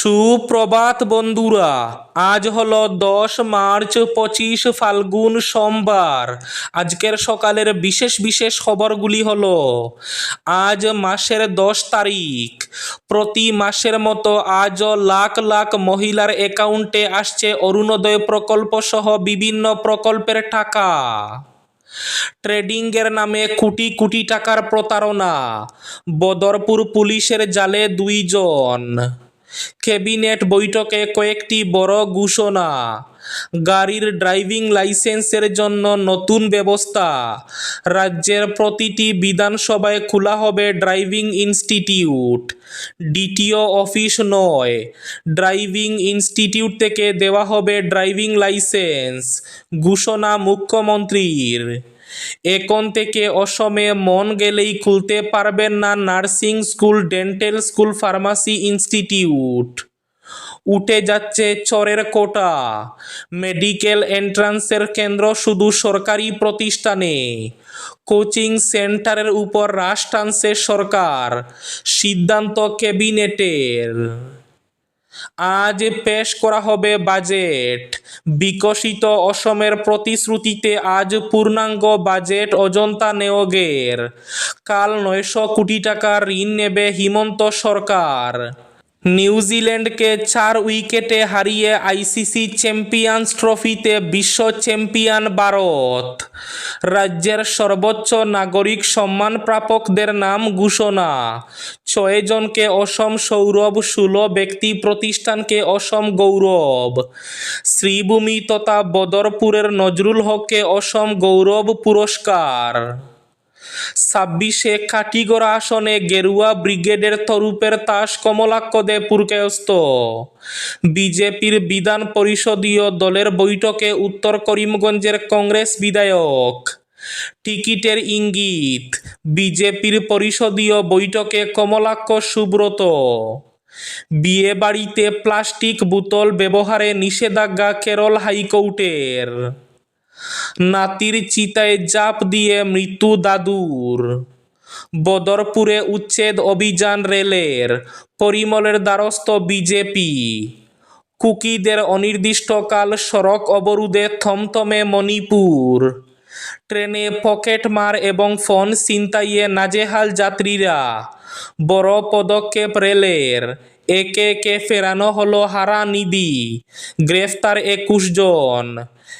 সুপ্রভাত বন্ধুরা, আজ হলো দশ মার্চ পঁচিশ ফাল্গুন সোমবার। আজকের সকালের বিশেষ বিশেষ খবরগুলি হলো, আজ মাসের দশ তারিখ। প্রতি মাসের মতো আজও লাখ লাখ মহিলার অ্যাকাউন্টে আসছে অরুণোদয় প্রকল্প সহ বিভিন্ন প্রকল্পের টাকা। ট্রেডিংয়ের নামে কোটি কোটি টাকার প্রতারণা। বদরপুর পুলিশের জালে দুইজন। ক্যাবিনেট বৈঠকে কয়েকটি বড় ঘোষণা। গাড়ির ড্রাইভিং লাইসেন্সের জন্য নতুন ব্যবস্থা। রাজ্যের প্রতিটি বিধানসভায় খোলা হবে ড্রাইভিং ইনস্টিটিউট। ডিটিও অফিস নয়। ড্রাইভিং ইনস্টিটিউট থেকে দেওয়া হবে ড্রাইভিং লাইসেন্স। ঘোষণা মুখ্যমন্ত্রীর। এখন থেকে অসমে মন গেলেই খুলতে পারবেন না nursing school, dental school, pharmacy institute. উঠে যাচ্ছে চরের কোটা। মেডিকেল এন্ট্রান্সের কেন্দ্র শুধু সরকারি প্রতিষ্ঠানে। কোচিং সেন্টারের উপর হ্রাস টানছে সরকার। সিদ্ধান্ত ক্যাবিনেটের। আজ পেশ করা হবে বাজেট। বিকশিত অসমের প্রতিশ্রুতিতে আজ পূর্ণাঙ্গ বাজেট অজন্তা নেওগের। কাল নয়শো কোটি টাকা ঋণ নেবে হিমন্ত সরকার। নিউজিল্যান্ডকে চার উইকেটে হারিয়ে আইসিসি চ্যাম্পিয়ন্স ট্রফিতে বিশ্ব চ্যাম্পিয়ন ভারত। রাজ্যের সর্বোচ্চ নাগরিক সম্মান প্রাপকদের নাম ঘোষণা। ছয়জনকে অসম সৌরভ, ষোলো ব্যক্তি প্রতিষ্ঠানকে অসম গৌরব। শ্রীভূমি তথা বদরপুরের নজরুল হককে অসম গৌরব পুরস্কার। ছাব্বিশে কাটিগড়া আসনে গেরুয়া ব্রিগেডের তরুপের তাস কমলাক্ষ দে পুরকায়স্ত বিজেপির বিধান পরিষদীয় দলের বৈঠকে উত্তর করিমগঞ্জের কংগ্রেস বিধায়ক। টিকিটের ইঙ্গিত, বিজেপির পরিষদীয় বৈঠকে কমলাক্ষ সুব্রত। বিয়ে বাড়িতে প্লাস্টিক বোতল ব্যবহারে নিষেধাজ্ঞা কেরল হাইকোর্টের। নাতির চিতায় জাপ দিয়ে মৃত্যু দাদুর। বদরপুরে উচ্ছেদ অভিযান রেলের, পরিমলের দ্বারস্থ বিজেপি। কুকিদের অনির্দিষ্টকাল সড়ক অবরোধে থমথমে মণিপুর। ট্রেনে পকেটমার এবং ফোন ছিনতাইয়ে নাজেহাল যাত্রীরা। বড় পদক্ষেপ রেলের, একে একে ফেরানো হলো হারা নিধি গ্রেফতার একুশ জন।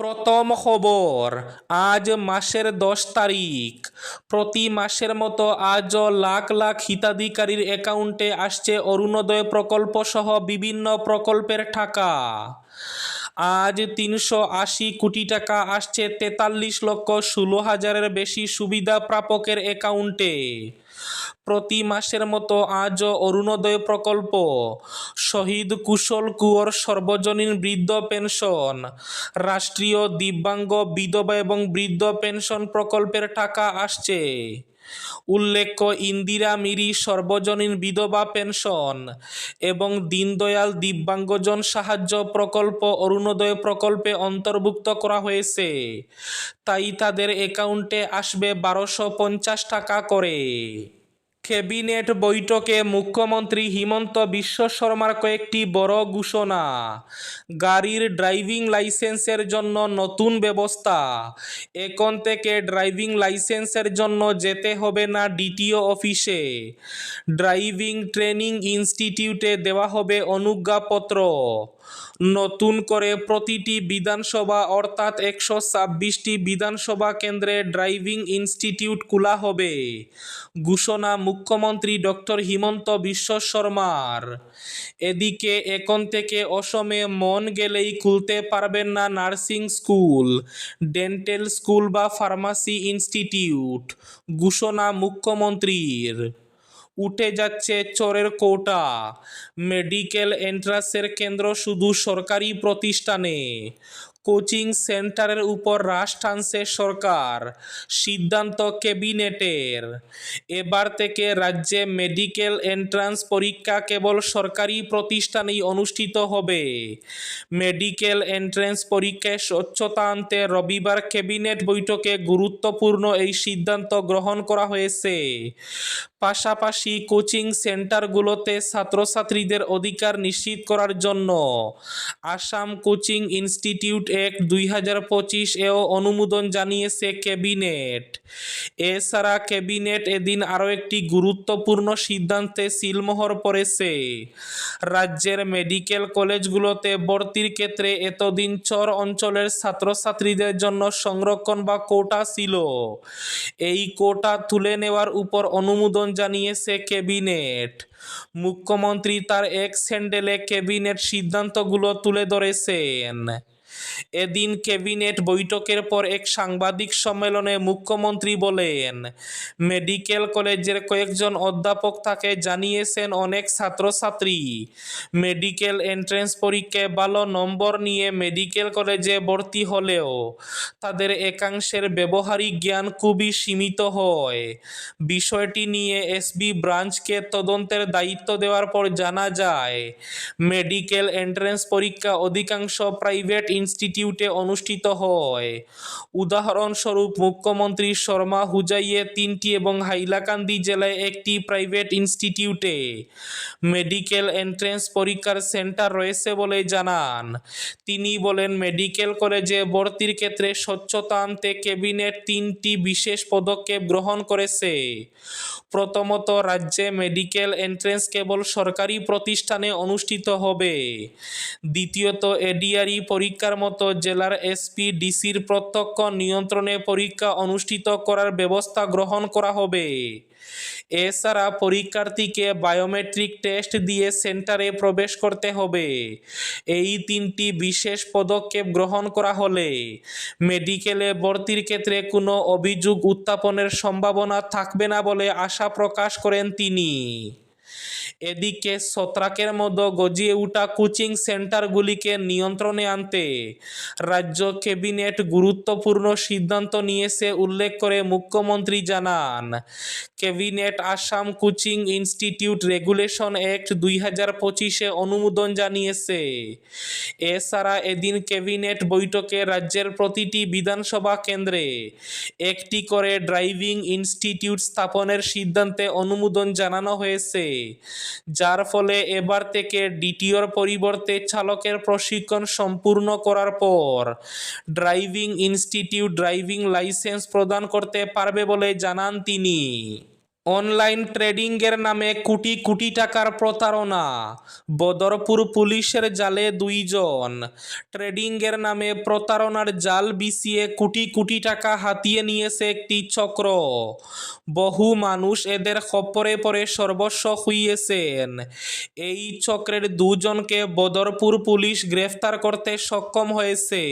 প্রথম খবর, আজ মাসের দশ তারিখ। প্রতি মাসের মতো আজও লাখ লাখ হিতাধিকারীর অ্যাকাউন্টে আসছে অরুণোদয় প্রকল্প সহ বিভিন্ন প্রকল্পের টাকা। আজ তিনশো আশি কোটি টাকা আসছে তেতাল্লিশ লক্ষ ষোলো হাজারের বেশি সুবিধা প্রাপকের অ্যাকাউন্টে। প্রতি মাসের মতো আজও অরুণোদয় প্রকল্প। শহীদ কুশল কুয়োর সর্বজনীন বৃদ্ধ পেনশন। রাষ্ট্রীয় দিব্যাঙ্গ বিধবা এবং বৃদ্ধ পেনশন প্রকল্পের টাকা আসছে। উল্লেখ্য, ইন্দিরা মিরি সর্বজনীন বিধবা পেনশন এবং দীনদয়াল দিব্যাঙ্গজন সাহায্য প্রকল্প অরুণোদয় প্রকল্পে অন্তর্ভুক্ত করা হয়েছে। তাই তাদের অ্যাকাউন্টে আসবে বারোশো পঞ্চাশ টাকা করে। ক্যাবিনেট বৈঠকে মুখ্যমন্ত্রী হিমন্ত বিশ্ব শর্মার কয়েকটি বড় ঘোষণা। গাড়ির ড্রাইভিং লাইসেন্সের জন্য নতুন ব্যবস্থা। এখন থেকে ড্রাইভিং লাইসেন্সের জন্য যেতে হবে না ডিটিও অফিসে। ড্রাইভিং ট্রেনিং ইনস্টিটিউটে দেওয়া হবে অনুজ্ঞাপত্র। নতুন করে প্রতিটি বিধানসভা, অর্থাৎ একশো ছাব্বিশটি বিধানসভা কেন্দ্রে ড্রাইভিং ইনস্টিটিউট খোলা হবে। ঘোষণা মুখ্যমন্ত্রী ডক্টর হিমন্ত বিশ্ব শর্মার। এদিকে এখন থেকে অসমে মন গেলেই খুলতে পারবেন না নার্সিং স্কুল, ডেন্টাল স্কুল বা ফার্মাসি ইনস্টিটিউট, ঘোষণা মুখ্যমন্ত্রীর। উঠে যাচ্ছে চোরের কোটা। মেডিকেল এন্ট্রান্সের কেন্দ্র শুধু সরকারি প্রতিষ্ঠানে। কোচিং সেন্টারের উপর হ্রাস টানছে সরকার, সিদ্ধান্ত ক্যাবিনেটের। এবার থেকে রাজ্যে মেডিকেল এন্ট্রান্স পরীক্ষা কেবল সরকারি প্রতিষ্ঠানেই অনুষ্ঠিত হবে। মেডিকেল এন্ট্রান্স পরীক্ষায় স্বচ্ছতা আনতে রবিবার ক্যাবিনেট বৈঠকে গুরুত্বপূর্ণ এই সিদ্ধান্ত গ্রহণ করা হয়েছে। পাশাপাশি কোচিং সেন্টারগুলোতে ছাত্রছাত্রীদের অধিকার নিশ্চিত করার জন্য। আসাম কোচিং ইনস্টিটিউট অ্যাক্ট দুই হাজার পঁচিশ এও অনুমোদন জানিয়েছে ক্যাবিনেট। এছাড়া ক্যাবিনেট এদিন আরও একটি গুরুত্বপূর্ণ সিদ্ধান্তে সিলমোহর পড়েছে। রাজ্যের মেডিকেল কলেজগুলোতে ভর্তির ক্ষেত্রে এতদিন চর অঞ্চলের ছাত্রছাত্রীদের জন্য সংরক্ষণ বা কোটা ছিল। এই কোটা তুলে নেওয়ার উপর অনুমোদন জানিয়েছে ক্যাবিনেট। মুখ্যমন্ত্রী তার এক স্যান্ডেলে ক্যাবিনেট সিদ্ধান্তগুলো তুলে ধরেছেন। এদিন ক্যাবিনেট বৈঠকের পর এক সাংবাদিক সম্মেলনে মুখ্যমন্ত্রী বলেন, মেডিকেল কলেজের কয়েকজন অধ্যাপক তাকে জানিয়েছেন অনেক ছাত্রছাত্রী। মেডিকেল এন্ট্রেন্স পরীক্ষায় ভালো নম্বর নিয়ে মেডিকেল কলেজে ভর্তি হলেও তাদের একাংশের ব্যবহারিক জ্ঞান খুবই সীমিত হয়। বিষয়টি নিয়ে এসবি ব্রাঞ্চকে তদন্তের দায়িত্ব দেওয়ার পর জানা যায়, মেডিকেল এন্ট্রেন্স পরীক্ষা অধিকাংশ প্রাইভেট ইনস্টিটিউটে অনুষ্ঠিত হয়। উদাহরণস্বরূপ, মুখ্যমন্ত্রী শর্মা হুজাইয়ে তিনটি এবং হাইলাকান্দি জেলায় একটি প্রাইভেট ইনস্টিটিউটে মেডিকেল এন্ট্রেন্স পরীক্ষার সেন্টার রয়েছে বলে জানান। তিনি বলেন মেডিকেল কলেজে ভর্তির ক্ষেত্রে স্বচ্ছতা আনতে ক্যাবিনেট তিনটি বিশেষ পদক্ষেপ গ্রহণ করেছে। প্রথমত, রাজ্যে মেডিকেল এন্ট্রেন্স কেবল সরকারি প্রতিষ্ঠানে অনুষ্ঠিত হবে। দ্বিতীয়ত এডিআরই পরীক্ষার মতো জেলার এসপি ডিসির প্রত্যক্ষ নিয়ন্ত্রণে পরীক্ষা অনুষ্ঠিত করার ব্যবস্থা গ্রহণ করা হবে। এছাড়া পরীক্ষার্থীকে বায়োমেট্রিক টেস্ট দিয়ে সেন্টারে প্রবেশ করতে হবে। এই তিনটি বিশেষ পদক্ষেপ গ্রহণ করা হলে মেডিকেলে ভর্তির ক্ষেত্রে কোনো অভিযোগ উত্থাপনের সম্ভাবনা থাকবে না বলে আশা প্রকাশ করেন তিনি। এদিকে ছত্রাকের মতো গজিয়ে ওঠা কোচিং সেন্টারগুলিকে নিয়ন্ত্রণে আনতে রাজ্য ক্যাবিনেট গুরুত্বপূর্ণ সিদ্ধান্ত নিয়েছে উল্লেখ করে মুখ্যমন্ত্রী জানান, cabinet Assam coaching institute regulation act দুই হাজার পঁচিশে অনুমোদন জানিয়েছে। এছাড়া এদিন ক্যাবিনেট বৈঠকে রাজ্যের প্রতিটি বিধানসভা কেন্দ্রে একটি করে ড্রাইভিং ইনস্টিটিউট স্থাপনের সিদ্ধান্তে অনুমোদন জানানো হয়েছে। যার ফলে এবার থেকে ডিটিওর পরিবর্তে চালকের প্রশিক্ষণ সম্পূর্ণ করার পর ড্রাইভিং ইনস্টিটিউট ড্রাইভিং লাইসেন্স প্রদান করতে পারবে বলে জানান তিনি। অনলাইন ট্রেডিংয়ের নামে কোটি কোটি টাকার প্রতারণা। বদরপুর পুলিশের জালে দুইজন। ট্রেডিংয়ের নামে প্রতারণার জাল বিছিয়ে কোটি কোটি টাকা হাতিয়ে নিয়েছে একটি চক্র। বহু মানুষ এদের খপরে পড়ে সর্বস্ব খুইয়েছেন। এই চক্রের দুজনকে বদরপুর পুলিশ গ্রেফতার করতে সক্ষম হয়েছে।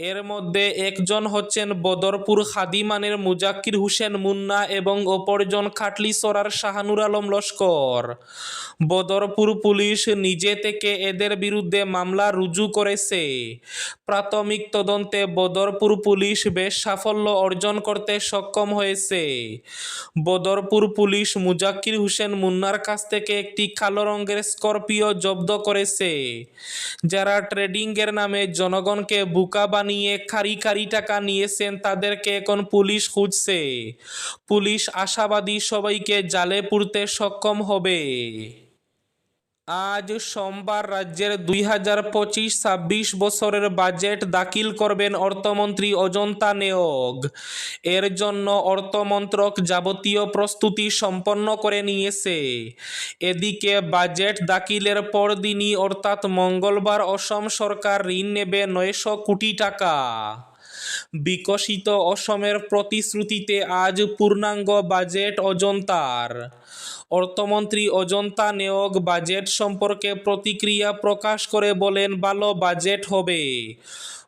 এর মধ্যে একজন হচ্ছেন বদরপুর খাদিমানের মুজাক্কির হোসেন মুন্না এবং অপরজন খাটলিসরার শাহানুর আলম লস্কর। বদরপুর পুলিশ নিজে থেকে এদের বিরুদ্ধে মামলা রুজু করেছে। প্রাথমিক তদন্তে বদরপুর পুলিশ বেশ সাফল্য অর্জন করতে সক্ষম হয়েছে। বদরপুর পুলিশ মুজাক্কির হোসেন মুন্নার কাছ থেকে একটি কালো রঙের স্করপিও জব্দ করেছে, যারা ট্রেডিংয়ের নামে জনগণকে বোকা বানিয়ে খারি খারি টাকা নিয়েছেন তাদেরকে এখন পুলিশ খুঁজছে। পুলিশ আশাবাদী সবাইকে জালে পুরতে সক্ষম হবে। আজ সোমবার রাজ্যের দুই হাজার পঁচিশ ছাব্বিশ বছরের বাজেট দাখিল করবেন অর্থমন্ত্রী অজন্তা নেওগ এর জন্য অর্থমন্ত্রক যাবতীয় প্রস্তুতি সম্পন্ন করে নিয়েছে। এদিকে বাজেট দাখিলের পরদিনই অর্থাৎ মঙ্গলবার অসম সরকার ঋণ নেবে নয়শো কোটি টাকা। বিকশিত অসমের প্রতিশ্রুতিতে আজ পূর্ণাঙ্গ বাজেট অজন্তার। অর্থমন্ত্রী অজন্তা নেওগ বাজেট সম্পর্কে প্রতিক্রিয়া প্রকাশ করে বলেন, ভালো বাজেট হবে।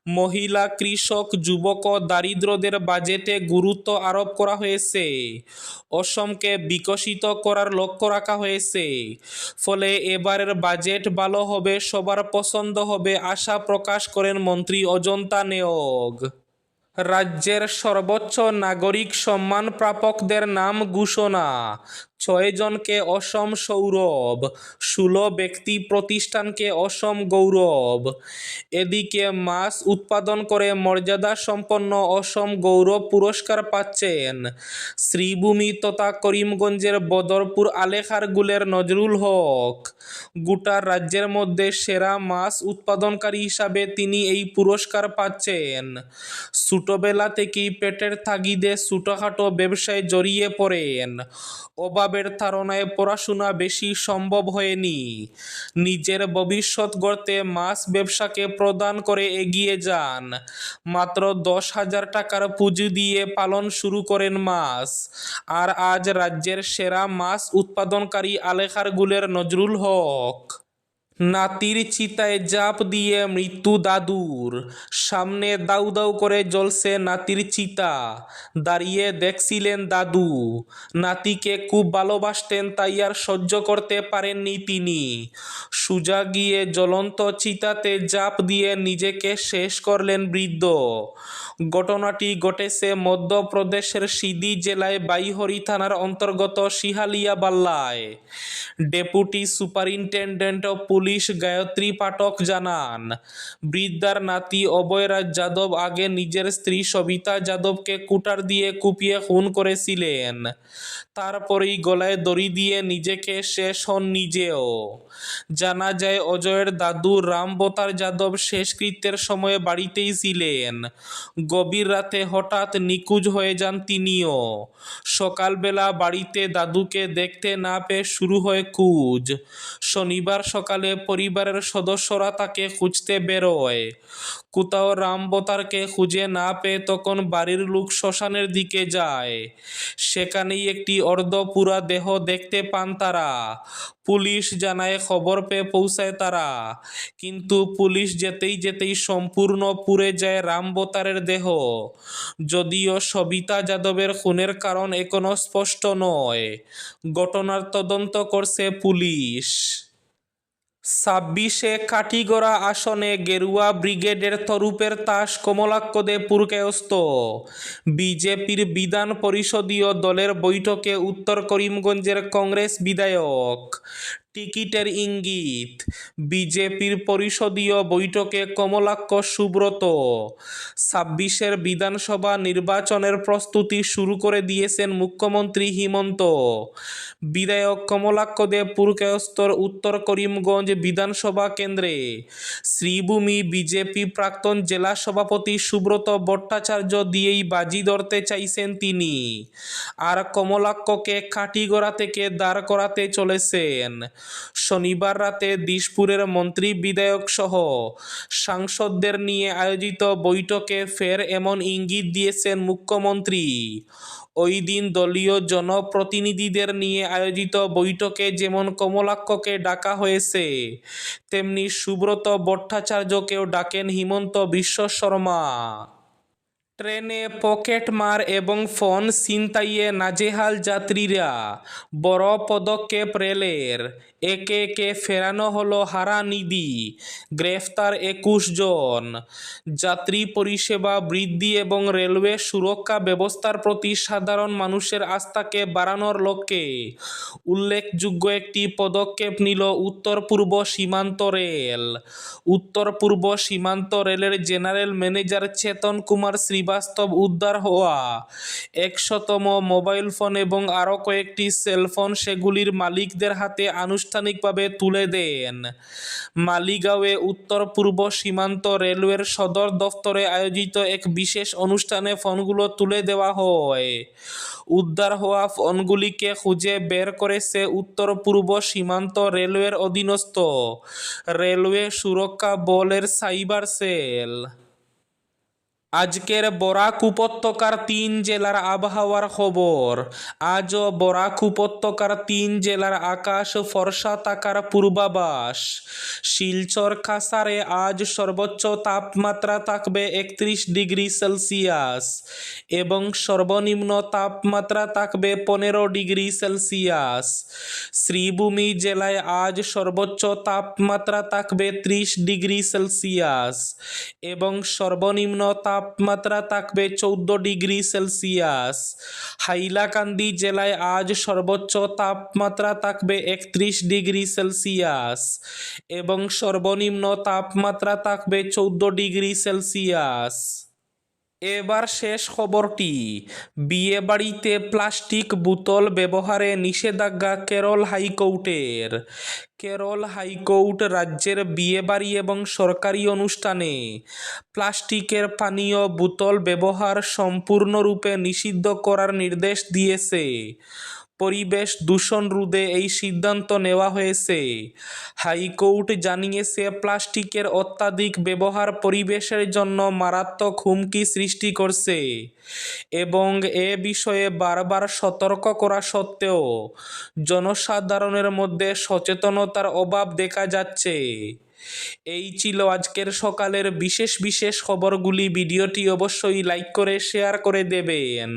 মহিলা, কৃষক, যুবক দারিদ্রদের বাজেটে গুরুত্ব আরোপ করা হয়েছে। অসমকে বিকশিত করার লক্ষ্য রাখা হয়েছে। ফলে এবারের বাজেট ভালো হবে, সবার পছন্দ হবে আশা প্রকাশ করেন মন্ত্রী অজন্তা নেওগ রাজ্যের সর্বোচ্চ নাগরিক সম্মান প্রাপকদের নাম ঘোষণা। ছয় জনকে অসম সৌরভ, ষোলো ব্যক্তি প্রতিষ্ঠানকে অসম গৌরব। এদিকে মাছ উৎপাদন করে মর্যাদা সম্পন্ন অসম গৌরব পুরস্কার পাচ্ছেন শ্রীভূমি তথা করিমগঞ্জের বদরপুর আলেখারগুলের নজরুল হক। গোটা রাজ্যের মধ্যে সেরা মাছ উৎপাদনকারী হিসাবে তিনি এই পুরস্কার পাচ্ছেন। ছোটবেলা থেকেই পেটের তাগিদে ছোটখাটো ব্যবসায় জড়িয়ে পড়েন। অভাবের তাড়নায় পড়াশোনা বেশি সম্ভব হয়নি। নিজের ভবিষ্যৎ গড়তে মাছ ব্যবসাকে প্রদান করে এগিয়ে যান। মাত্র দশ হাজার টাকার পুঁজি দিয়ে পালন শুরু করেন মাছ। আর আজ রাজ্যের সেরা মাছ উৎপাদনকারী আলেখারগুলের নজরুল হক। নাতির চিতায় জাপ দিয়ে মৃত্যু দাদুর। সামনে দাউ দাউ করে জ্বলছে নাতির চিতা দাঁড়িয়ে দেখছিলেন দাদু। নাতিকে খুব ভালোবাসতেন, তাই আর সহ্য করতে পারেননি তিনি। সুজা গিয়ে জ্বলন্ত চিতাতে জাপ দিয়ে নিজেকে শেষ করলেন বৃদ্ধ। ঘটনাটি ঘটেছে মধ্যপ্রদেশের সিদি জেলায় বাইহরি থানার অন্তর্গত শিহালিয়া বাল্লায়। Deputy superintendent of police Gayatri Pathak জানান, বৃদ্ধার নাতি অভয়রাজ যাদব আগে নিজের স্ত্রী সবিতা যাদবকে কুটার দিয়ে কুপিয়ে খুন করেছিলেন। তারপরেই গলায় দড়ি দিয়ে নিজেকে শেষ হন নিজেও। জানা যায়, অজয়ের দাদু রামবতার যাদব শেষকৃত্যের সময় বাড়িতেই ছিলেন। গভীর রাতে হঠাৎ নিকুজ হয়ে যান তিনিও। সকালবেলা বাড়িতে দাদুকে দেখতে না পেয়ে শুরু হয় কুজ শনিবার সকালে পরিবারের সদস্যরা তাকে খুঁজতে বেরোয়। কোথাও রামবতারকে খুঁজে না পেয়ে তখন বাড়ির লোক শ্মশানের দিকে যায়। সেখানেই একটি অর্ধপুরা দেহ দেখতে পান তারা। পুলিশ জানায় খবর পেয়ে পৌঁছায় তারা। কিন্তু পুলিশ যেতেই যেতেই সম্পূর্ণ পুড়ে যায় রামবতারের দেহ। যদিও সবিতা যাদবের খুনের কারণ এখনও স্পষ্ট নয়। ঘটনার তদন্ত করছে পুলিশ। ছাব্বিশে কাটিগড়া আসনে গেরুয়া ব্রিগেডের তরুপের তাস কমলাক্ষ দে বিজেপির বিধান পরিষদীয় দলের বৈঠকে উত্তর করিমগঞ্জের কংগ্রেস বিধায়ক। টিকিটের ইঙ্গিত। বিজেপির পরিষদীয় বৈঠকে কমলাক্ষ সুব্রত। ছাব্বিশের বিধানসভা নির্বাচনের প্রস্তুতি শুরু করে দিয়েছেন মুখ্যমন্ত্রী হিমন্ত। বিধায়ক কমলাক্ষ দে পুরকায়স্তর উত্তর করিমগঞ্জ বিধানসভা কেন্দ্রে। শ্রীভূমি বিজেপি প্রাক্তন জেলা সভাপতি সুব্রত ভট্টাচার্য দিয়েই বাজি ধরতে চাইছেন তিনি। আর কমলাক্ষকে কাটিগড়া থেকে দাঁড় করাতে চলেছেন। শনিবার রাতে দিশপুরের মন্ত্রী বিধায়ক সহ সাংসদদের নিয়ে আয়োজিত বৈঠকে ফের এমন ইঙ্গিত দিয়েছেন মুখ্যমন্ত্রী। ওই দিন দলীয় জনপ্রতিনিধিদের নিয়ে আয়োজিত বৈঠকে যেমন কমলাক্ষকে ডাকা হয়েছে, তেমনি সুব্রত ভট্টাচার্যকেও ডাকেন হিমন্ত বিশ্ব শর্মা। ট্রেনে পকেটমার এবং ফোন ছিনতাইয়ে নাজেহাল যাত্রীরা। বড় পদক্ষেপ রেলের। একে একে ফেরানো হলো হারানিধি গ্রেফতার একুশ জন। যাত্রী পরিষেবা বৃদ্ধি এবং রেলওয়ে সুরক্ষা ব্যবস্থার প্রতি সাধারণ মানুষের আস্থাকে বাড়ানোর লক্ষ্যে উল্লেখযোগ্য একটি পদক্ষেপ নিল উত্তর পূর্ব সীমান্ত রেল। উত্তর পূর্ব সীমান্ত রেলের জেনারেল ম্যানেজার চেতন কুমার শ্রীবাস্তব উদ্ধার হওয়া। একশতম মোবাইল ফোন এবং আরও কয়েকটি সেলফোন সেগুলির মালিকদের হাতে আনুষ্ঠানিকভাবে তুলে দেন। মালিগাঁওয়ে উত্তর পূর্ব সীমান্ত রেলওয়ের সদর দফতরে আয়োজিত এক বিশেষ অনুষ্ঠানে ফোনগুলো তুলে দেওয়া হয়। উদ্ধার হওয়া ফোনগুলিকে খুঁজে বের করেছে উত্তর পূর্ব সীমান্ত রেলওয়ের অধীনস্থ রেলওয়ে সুরক্ষা বলের সাইবার সেল। আজকের বরাক উপত্যকার তিন জেলার আবহাওয়ার খবর। আজও বরাক উপত্যকার তিন জেলার আকাশ ফর্সা থাকার পূর্বাভাস। শিলচর খাসারে আজ সর্বোচ্চ তাপমাত্রা থাকবে একত্রিশ ডিগ্রি সেলসিয়াস এবং সর্বনিম্ন তাপমাত্রা থাকবে পনেরো ডিগ্রি সেলসিয়াস। শ্রীভূমি জেলায় আজ সর্বোচ্চ তাপমাত্রা থাকবে ত্রিশ ডিগ্রি সেলসিয়াস এবং সর্বনিম্ন তাপমাত্রা থাকবে চৌদ্দ ডিগ্রি সেলসিয়াস। হাইলাকান্দি জেলায় আজ সর্বোচ্চ তাপমাত্রা থাকবে একত্রিশ ডিগ্রি সেলসিয়াস এবং সর্বনিম্ন তাপমাত্রা থাকবে চৌদ্দ ডিগ্রি সেলসিয়াস। এবার শেষ খবরটি। বিয়ে বাড়িতে প্লাস্টিক বোতল ব্যবহারে নিষেধাজ্ঞা কেরল হাইকোর্টের। কেরল হাইকোর্ট রাজ্যের বিয়ে বাড়ি এবং সরকারি অনুষ্ঠানে প্লাস্টিকের পানীয় বোতল ব্যবহার সম্পূর্ণরূপে নিষিদ্ধ করার নির্দেশ দিয়েছে। পরিবেশ দূষণ রোধে এই সিদ্ধান্ত নেওয়া হয়েছে। হাইকোর্ট জানিয়েছে, প্লাস্টিকের অত্যাধিক ব্যবহার পরিবেশের জন্য মারাত্মক হুমকি সৃষ্টি করছে এবং এ বিষয়ে বারবার সতর্ক করা সত্ত্বেও জনসাধারণের মধ্যে সচেতনতার অভাব দেখা যাচ্ছে। এই ছিল আজকের সকালের বিশেষ বিশেষ খবরগুলি। ভিডিওটি অবশ্যই লাইক করে, শেয়ার করে দেবেন।